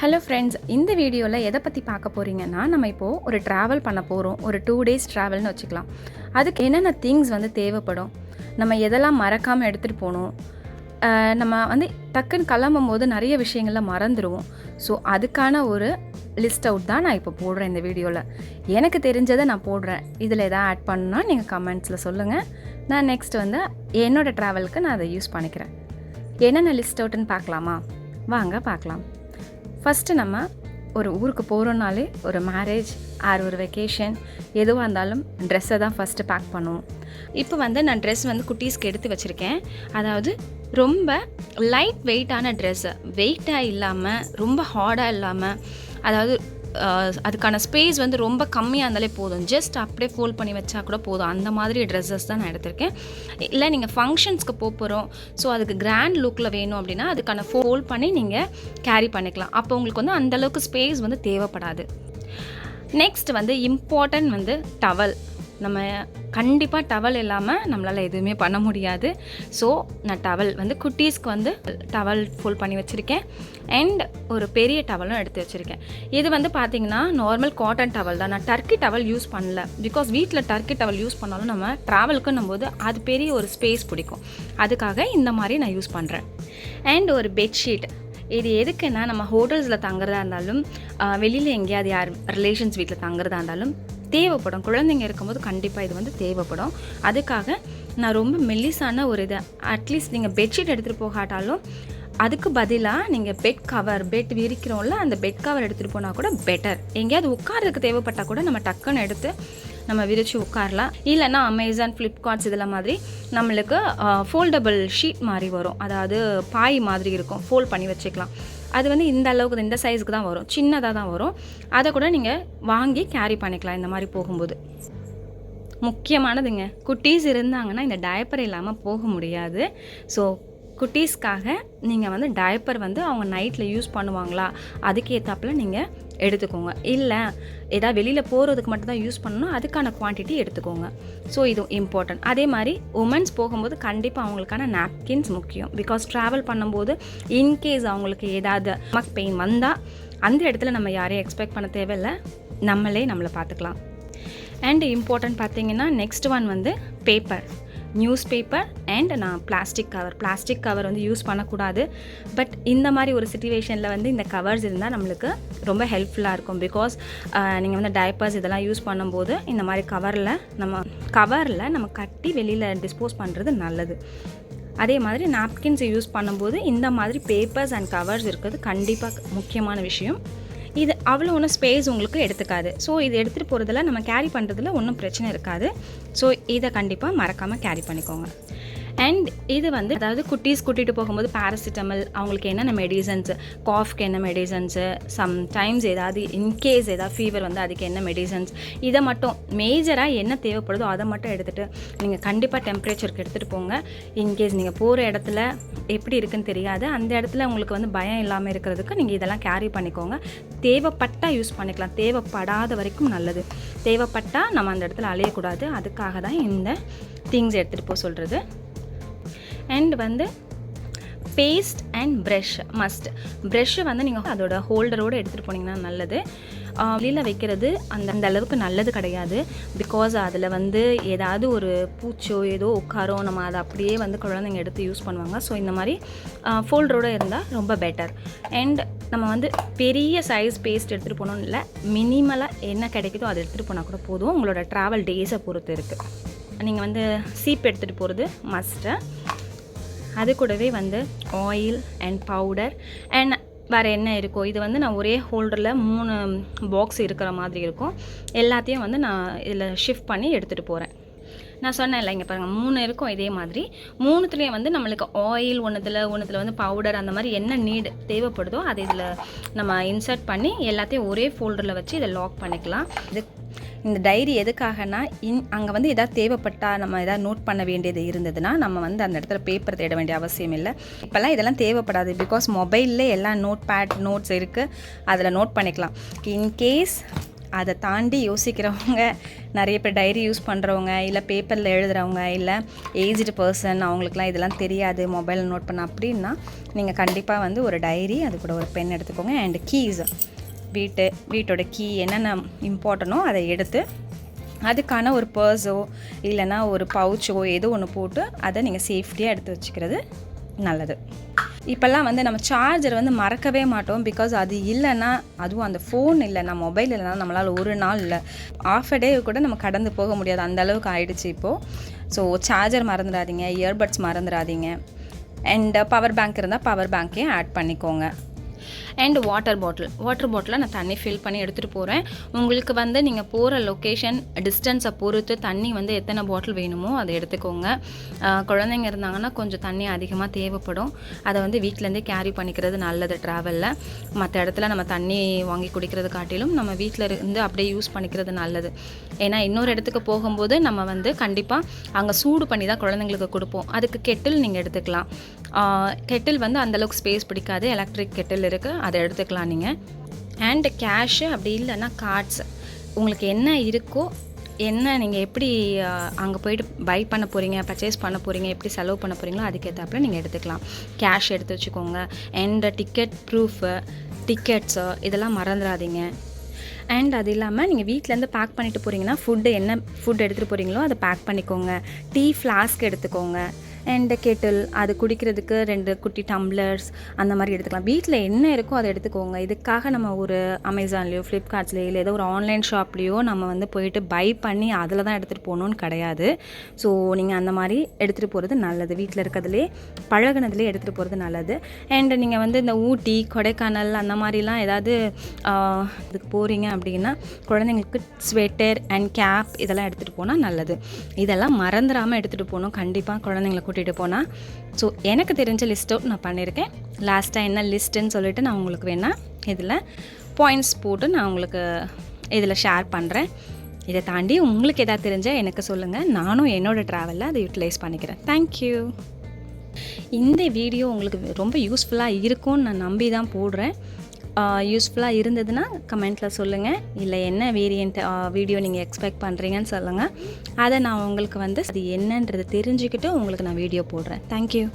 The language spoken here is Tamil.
ஹலோ ஃப்ரெண்ட்ஸ் இந்த வீடியோவில் எதை பற்றி பார்க்க போகிறீங்கன்னா நம்ம இப்போது ஒரு ட்ராவல் பண்ண போகிறோம் ஒரு டூ டேஸ் ட்ராவல்னு வச்சுக்கலாம். அதுக்கு என்னென்ன திங்ஸ் வந்து தேவைப்படும்? நம்ம எதெல்லாம் மறக்காமல் எடுத்துகிட்டு போகணும்? நம்ம வந்து டக்குன்னு கிளம்பும் போது நிறைய விஷயங்கள மறந்துடுவோம் ஸோ அதுக்கான ஒரு லிஸ்ட் அவுட் தான் நான் இப்போ போடுறேன் இந்த வீடியோவில் எனக்கு தெரிஞ்சதை நான் போடுறேன். இதில் எதாவது ஆட் பண்ணால் நீங்கள் கமெண்ட்ஸில் சொல்லுங்கள் நான் நெக்ஸ்ட் வந்து என்னோடய ட்ராவலுக்கு நான் அதை யூஸ் பண்ணிக்கிறேன். என்னென்ன லிஸ்ட் அவுட்டுன்னு பார்க்கலாமா? வாங்க பார்க்கலாம். ஃபஸ்ட்டு நம்ம ஒரு ஊருக்கு போகிறோன்னாலே ஒரு மேரேஜ் ஆர் ஒரு வெக்கேஷன் எதுவாக இருந்தாலும் ட்ரெஸ்ஸை தான் ஃபஸ்ட்டு பேக் பண்ணுவோம். இப்போ வந்து நான் ட்ரெஸ் வந்து குட்டீஸ்க்கு எடுத்து வச்சுருக்கேன். அதாவது ரொம்ப லைட் வெயிட்டான ட்ரெஸ்ஸு வெயிட்டாக இல்லாமல் ரொம்ப ஹார்டாக இல்லாமல் அதாவது அதுக்கான ஸ்பேஸ் வந்து ரொம்ப கம்மியாக இருந்தாலே போதும். ஜஸ்ட் அப்படியே ஃபோல்ட் பண்ணி வச்சா கூட போதும். அந்த மாதிரி ட்ரெஸ்ஸஸ் தான் நான் எடுத்திருக்கேன். இல்லை நீங்கள் ஃபங்க்ஷன்ஸ்க்கு போக போகிறோம் ஸோ அதுக்கு கிராண்ட் லுக்கில் வேணும் அப்படின்னா அதுக்கான ஃபோல்ட் பண்ணி நீங்கள் கேரி பண்ணிக்கலாம். அப்போ உங்களுக்கு வந்து அந்தளவுக்கு ஸ்பேஸ் வந்து தேவைப்படாது. நெக்ஸ்ட் வந்து இம்பார்ட்டன்ட் வந்து டவல் நம்ம கண்டிப்பாக டவல் இல்லாமல் நம்மளால் எதுவுமே பண்ண முடியாது. ஸோ நான் டவல் வந்து குட்டீஸ்க்கு வந்து டவல் ஃபுல் பண்ணி வச்சுருக்கேன். அண்ட் ஒரு பெரிய டவலும் எடுத்து வச்சுருக்கேன். இது வந்து பார்த்திங்கன்னா நார்மல் காட்டன் டவல் தான். நான் டர்க்கி டவல் யூஸ் பண்ணல. பிகாஸ் வீட்டில் டர்க்கி டவல் யூஸ் பண்ணாலும் நம்ம ட்ராவலுக்குன்னும் போது அது பெரிய ஒரு ஸ்பேஸ் பிடிக்கும். அதுக்காக இந்த மாதிரி நான் யூஸ் பண்ணுறேன் அண்ட் ஒரு பெட்ஷீட் இது எதுக்குன்னா நம்ம ஹோட்டல்ஸில் தங்குறதா இருந்தாலும் வெளியில் எங்கேயாவது யார் ரிலேஷன்ஸ் வீட்டில் தங்குறதா இருந்தாலும் தேவைப்படும். குழந்தைங்க இருக்கும்போது கண்டிப்பாக இது வந்து தேவைப்படும். அதுக்காக நான் ரொம்ப மெல்லிசான ஒரு இது அட்லீஸ்ட் நீங்கள் பெட்ஷீட் எடுத்துகிட்டு போகாட்டாலும் அதுக்கு பதிலாக நீங்கள் பெட் கவர் பெட் விரிக்கிறோம்ல அந்த பெட் கவர் எடுத்துகிட்டு போனால் கூட பெட்டர் எங்கேயாவது உட்காறதுக்கு தேவைப்பட்டால் கூட நம்ம டக்குன்னு எடுத்து நம்ம விரித்து உட்காரலாம். இல்லைன்னா அமேசான் ஃப்ளிப்கார்ட்ஸ் இதில் மாதிரி நம்மளுக்கு ஃபோல்டபுள் ஷீட் மாதிரி வரும். அதாவது பாய் மாதிரி இருக்கும். ஃபோல்ட் பண்ணி வச்சுக்கலாம். அது வந்து இந்த அளவுக்கு இந்த சைஸுக்கு தான் வரும். சின்னதாக தான் வரும். அதை கூட நீங்கள் வாங்கி கேரி பண்ணிக்கலாம் இந்த மாதிரி போகும்போது. முக்கியமானதுங்க குட்டீஸ் இருந்தாங்கன்னா இந்த டயப்பர் இல்லாமல் போக முடியாது. ஸோ குட்டீஸ்க்காக நீங்கள் வந்து டயப்பர் வந்து அவங்க நைட்டில் யூஸ் பண்ணுவாங்களா? அதுக்கேற்றாப்புல நீங்கள் எடுத்துக்கோங்க. இல்லை ஏதாவது வெளியில் போகிறதுக்கு மட்டும் தான் யூஸ் பண்ணணும் அதுக்கான குவான்டிட்டி எடுத்துக்கோங்க. ஸோ இது இம்பார்ட்டன்ட் அதே மாதிரி உமன்ஸ் போகும்போது கண்டிப்பாக அவங்களுக்கான நாப்கின்ஸ் முக்கியம். பிகாஸ் ட்ராவல் பண்ணும்போது இன்கேஸ் அவங்களுக்கு ஏதாவது மக் பெயின் வந்தால் அந்த இடத்துல நம்ம யாரையும் எக்ஸ்பெக்ட் பண்ண தேவையில்லை. நம்மளே நம்மளை பார்த்துக்கலாம். அண்ட் இம்பார்ட்டன்ட் பார்த்தீங்கன்னா நெக்ஸ்ட் ஒன் வந்து பேப்பர் நியூஸ் பேப்பர் அண்ட் நான் பிளாஸ்டிக் கவர் பிளாஸ்டிக் கவர் வந்து யூஸ் பண்ணக்கூடாது. பட் இந்த மாதிரி ஒரு சுச்சுவேஷனில் வந்து இந்த கவர்ஸ் இருந்தால் நம்மளுக்கு ரொம்ப ஹெல்ப்ஃபுல்லாக இருக்கும். பிகாஸ் நீங்கள் வந்து டைப்பர்ஸ் இதெல்லாம் யூஸ் பண்ணும்போது இந்த மாதிரி கவரில் நம்ம கவரில் நம்ம கட்டி வெளியில் டிஸ்போஸ் பண்ணுறது நல்லது. அதே மாதிரி நாப்கின்ஸ் யூஸ் பண்ணும்போது இந்த மாதிரி பேப்பர்ஸ் அண்ட் கவர்ஸ் இருக்கிறது கண்டிப்பாக முக்கியமான விஷயம். இது அவ்வளோ ஒன்றும் ஸ்பேஸ் உங்களுக்கு எடுத்துக்காது. ஸோ இது எடுத்துகிட்டு போகிறதுல நம்ம கேரி பண்ணுறதுல ஒன்றும் பிரச்சனை இருக்காது. ஸோ இதை கண்டிப்பாக மறக்காமல் கேரி பண்ணிக்கோங்க. அண்ட் இது வந்து அதாவது குட்டீஸ் கூட்டிகிட்டு போகும்போது பேராசிட்டமல் அவங்களுக்கு என்னென்ன மெடிசன்ஸு காஃப்க்கு என்ன மெடிசன்ஸு சம்டைம்ஸ் ஏதாவது இன்கேஸ் ஏதாவது ஃபீவர் வந்து அதுக்கு என்ன மெடிசன்ஸ் இதை மட்டும் மேஜராக என்ன தேவைப்படுதோ அதை மட்டும் எடுத்துகிட்டு நீங்கள் கண்டிப்பாக டெம்பரேச்சருக்கு எடுத்துகிட்டு போங்க. இன்கேஸ் நீங்கள் போகிற இடத்துல எப்படி இருக்குன்னு தெரியாது. அந்த இடத்துல உங்களுக்கு வந்து பயம் இல்லாமல் இருக்கிறதுக்கு நீங்கள் இதெல்லாம் கேரி பண்ணிக்கோங்க. தேவைப்பட்டால் யூஸ் பண்ணிக்கலாம். தேவைப்படாத வரைக்கும் நல்லது. தேவைப்பட்டால் நம்ம அந்த இடத்துல அலையக்கூடாது. அதுக்காக தான் இந்த திங்ஸ் எடுத்துகிட்டு போக சொல்கிறது அண்ட் வந்து பேஸ்ட் அண்ட் ப்ரஷ் மஸ்ட் ப்ரஷ்ஷை வந்து நீங்கள் அதோட ஹோல்டரோடு எடுத்துகிட்டு போனீங்கன்னா நல்லது. வெளியில் வைக்கிறது அந்த அந்த அளவுக்கு நல்லது கிடையாது. பிகாஸ் அதில் வந்து ஏதாவது ஒரு பூச்சோ ஏதோ உட்காரோ நம்ம அதை அப்படியே வந்து குழந்தைங்க எடுத்து யூஸ் பண்ணுவாங்க. ஸோ இந்த மாதிரி ஃபோல்டரோடு இருந்தால் ரொம்ப பெட்டர் அண்ட் நம்ம வந்து பெரிய சைஸ் பேஸ்ட் எடுத்துகிட்டு போகணும்னு இல்லை மினிமலாக என்ன கிடைக்குதோ அதை எடுத்துகிட்டு போனால் கூட போதும். உங்களோட ட்ராவல் டேஸை பொறுத்து இருக்குது நீங்கள் வந்து சீப் எடுத்துகிட்டு போகிறது மஸ்ட்டு அது கூடவே வந்து ஆயில் அண்ட் பவுடர் அண்ட் வேறு என்ன இருக்கோ இது வந்து நான் ஒரே ஹோல்டரில் மூணு பாக்ஸ் இருக்கிற மாதிரி இருக்கும். எல்லாத்தையும் வந்து நான் இதில் ஷிஃப்ட் பண்ணி எடுத்துகிட்டு போகிறேன் நான் சொன்னேன்ல இங்கே பாருங்கள் மூணு இருக்கும் இதே மாதிரி. மூணுத்துலேயும் வந்து நம்மளுக்கு ஆயில் ஒன்றுத்தில் ஒன்றுத்தில் வந்து பவுடர் அந்த மாதிரி என்ன நீடு தேவைப்படுதோ அதை இதில் நம்ம இன்சர்ட் பண்ணி எல்லாத்தையும் ஒரே ஃபோல்டரில் வச்சு இதை லாக் பண்ணிக்கலாம். இது இந்த டைரி எதுக்காகனா இன் அங்கே வந்து எதாவது தேவைப்பட்டால் நம்ம எதாவது நோட் பண்ண வேண்டியது இருந்ததுன்னா நம்ம வந்து அந்த இடத்துல பேப்பர் தேட வேண்டிய அவசியம் இல்லை. இப்போல்லாம் இதெல்லாம் தேவைப்படாது. பிகாஸ் மொபைலில் எல்லாம் நோட் பேட் நோட்ஸ் இருக்குது அதில் நோட் பண்ணிக்கலாம். இன்கேஸ் அதை தாண்டி யோசிக்கிறவங்க நிறைய பேர் டைரி யூஸ் பண்ணுறவங்க இல்லை பேப்பரில் எழுதுகிறவங்க இல்லை ஏஜ்டு பர்சன் அவங்களுக்குலாம் இதெல்லாம் தெரியாது. மொபைல் நோட் பண்ண அப்படின்னா நீங்கள் கண்டிப்பாக வந்து ஒரு டைரி அது கூட ஒரு பென் எடுத்துக்கோங்க. அண்ட் கீஸ் வீட்டு வீட்டோட கீ என்னென்ன இம்பார்ட்டனோ அதை எடுத்து அதுக்கான ஒரு பர்ஸோ இல்லைன்னா ஒரு பவுச்சோ ஏதோ ஒன்று போட்டு அதை நீங்கள் சேஃப்டியாக எடுத்து வச்சுக்கிறது நல்லது. இப்போல்லாம் வந்து நம்ம சார்ஜர் வந்து மறக்கவே மாட்டோம் பிகாஸ் அது இல்லைன்னா அதுவும் அந்த ஃபோன் இல்லைன்னா மொபைல் இல்லைன்னா நம்மளால் ஒரு நாள் இல்லை ஆஃப் அ டே கூட நம்ம கடந்து போக முடியாது. அந்த அளவுக்கு ஆயிடுச்சு இப்போது ஸோ சார்ஜர் மறந்துடாதீங்க இயர்பட்ஸ் மறந்துடாதீங்க. அண்ட் பவர் பேங்க் இருந்தால் பவர் பேங்க்கையும் ஆட் பண்ணிக்கோங்க. அண்ட் வாட்டர் பாட்டில் வாட்டர் பாட்டிலில் நான் தண்ணி ஃபில் பண்ணி எடுத்துகிட்டு போகிறேன் உங்களுக்கு வந்து நீங்கள் போகிற லொக்கேஷன் டிஸ்டன்ஸை பொறுத்து தண்ணி வந்து எத்தனை பாட்டில் வேணுமோ அதை எடுத்துக்கோங்க. குழந்தைங்க இருந்தாங்கன்னா கொஞ்சம் தண்ணி அதிகமாக தேவைப்படும். அதை வந்து வீட்டிலேருந்தே கேரி பண்ணிக்கிறது நல்லது ட்ராவலில் மற்ற இடத்துல நம்ம தண்ணி வாங்கி குடிக்கிறது காட்டிலும் நம்ம வீட்டில் இருந்து அப்படியே யூஸ் பண்ணிக்கிறது நல்லது. ஏன்னா இன்னொரு இடத்துக்கு போகும்போது நம்ம வந்து கண்டிப்பாக அங்கே சூடு பண்ணி தான் குழந்தைங்களுக்கு கொடுப்போம். அதுக்கு கெட்டில் நீங்கள் எடுத்துக்கலாம். கெட்டில் வந்து அந்தளவுக்கு ஸ்பேஸ் பிடிக்காது. எலக்ட்ரிக் கெட்டில் இருக்குது அதை எடுத்துக்கலாம் நீங்கள் அண்டு கேஷு அப்படி இல்லைன்னா கார்ட்ஸ் உங்களுக்கு என்ன இருக்கோ என்ன நீங்கள் எப்படி அங்கே போயிட்டு பை பண்ண போகிறீங்க பர்ச்சேஸ் பண்ண போகிறீங்க எப்படி செலவு பண்ண போகிறீங்களோ அதுக்கேற்றாப்புல நீங்கள் எடுத்துக்கலாம். கேஷ் எடுத்து வச்சுக்கோங்க. அண்ட் டிக்கெட் ப்ரூஃபு டிக்கெட்ஸு இதெல்லாம் மறந்துடாதீங்க. அண்ட் அது இல்லாமல் நீங்கள் வீட்டிலேருந்து பேக் பண்ணிட்டு போகிறீங்கன்னா ஃபுட்டு என்ன ஃபுட் எடுத்துகிட்டு போகிறீங்களோ அதை பேக் பண்ணிக்கோங்க. டீ ஃப்ளாஸ்க் எடுத்துக்கோங்க. அண்ட் கெட்டில் அது குடிக்கிறதுக்கு ரெண்டு குட்டி டம்ளர்ஸ் அந்த மாதிரி எடுத்துக்கலாம். வீட்டில் என்ன இருக்கோ அதை எடுத்துக்கோங்க. இதுக்காக நம்ம ஒரு அமேசான்லேயோ ஃப்ளிப்கார்ட்ஸ்லேயோ இல்லை ஏதோ ஒரு ஆன்லைன் ஷாப்லேயோ நம்ம வந்து போயிட்டு பை பண்ணி அதில் தான் எடுத்துகிட்டு போகணுன்னு கிடையாது. ஸோ நீங்கள் அந்த மாதிரி எடுத்துகிட்டு போகிறது நல்லது. வீட்டில் இருக்கிறதுலே பழகுனதுலேயே எடுத்துகிட்டு போகிறது நல்லது. அண்ட் நீங்கள் வந்து இந்த ஊட்டி கொடைக்கானல் அந்த மாதிரிலாம் ஏதாவது இதுக்கு போகிறீங்க அப்படின்னா குழந்தைங்களுக்கு ஸ்வெட்டர் அண்ட் கேப் இதெல்லாம் எடுத்துகிட்டு போனால் நல்லது. இதெல்லாம் மறந்துடாமல் எடுத்துகிட்டு போகணும். கண்டிப்பாக குழந்தைங்கள கூட்டிகிட்டு போனால் ஸோ எனக்கு தெரிஞ்ச லிஸ்ட் அவுட் நான் பண்ணியிருக்கேன் லாஸ்ட்டாக என்ன லிஸ்ட்டுன்னு சொல்லிட்டு நான் உங்களுக்கு வேணால் இதில் பாயிண்ட்ஸ் போட்டு நான் உங்களுக்கு இதில் ஷேர் பண்ணுறேன் இதை தாண்டி உங்களுக்கு எதாவது தெரிஞ்சால் எனக்கு சொல்லுங்கள் நானும் என்னோடய ட்ராவலில் அதை யூட்டிலைஸ் பண்ணிக்கிறேன். தேங்க்யூ இந்த வீடியோ உங்களுக்கு ரொம்ப யூஸ்ஃபுல்லாக இருக்கும்னு நான் நம்பி தான் போடுறேன். யூஸ்ஃபுல்லாக இருந்ததுன்னா கமெண்ட்டில் சொல்லுங்கள் இல்லை என்ன வேரியண்ட் வீடியோ நீங்கள் எக்ஸ்பெக்ட் பண்ணுறீங்கன்னு சொல்லுங்கள் அதை நான் உங்களுக்கு வந்து அது என்னன்றது தெரிஞ்சுக்கிட்டு உங்களுக்கு நான் வீடியோ போடுறேன். தேங்க்யூ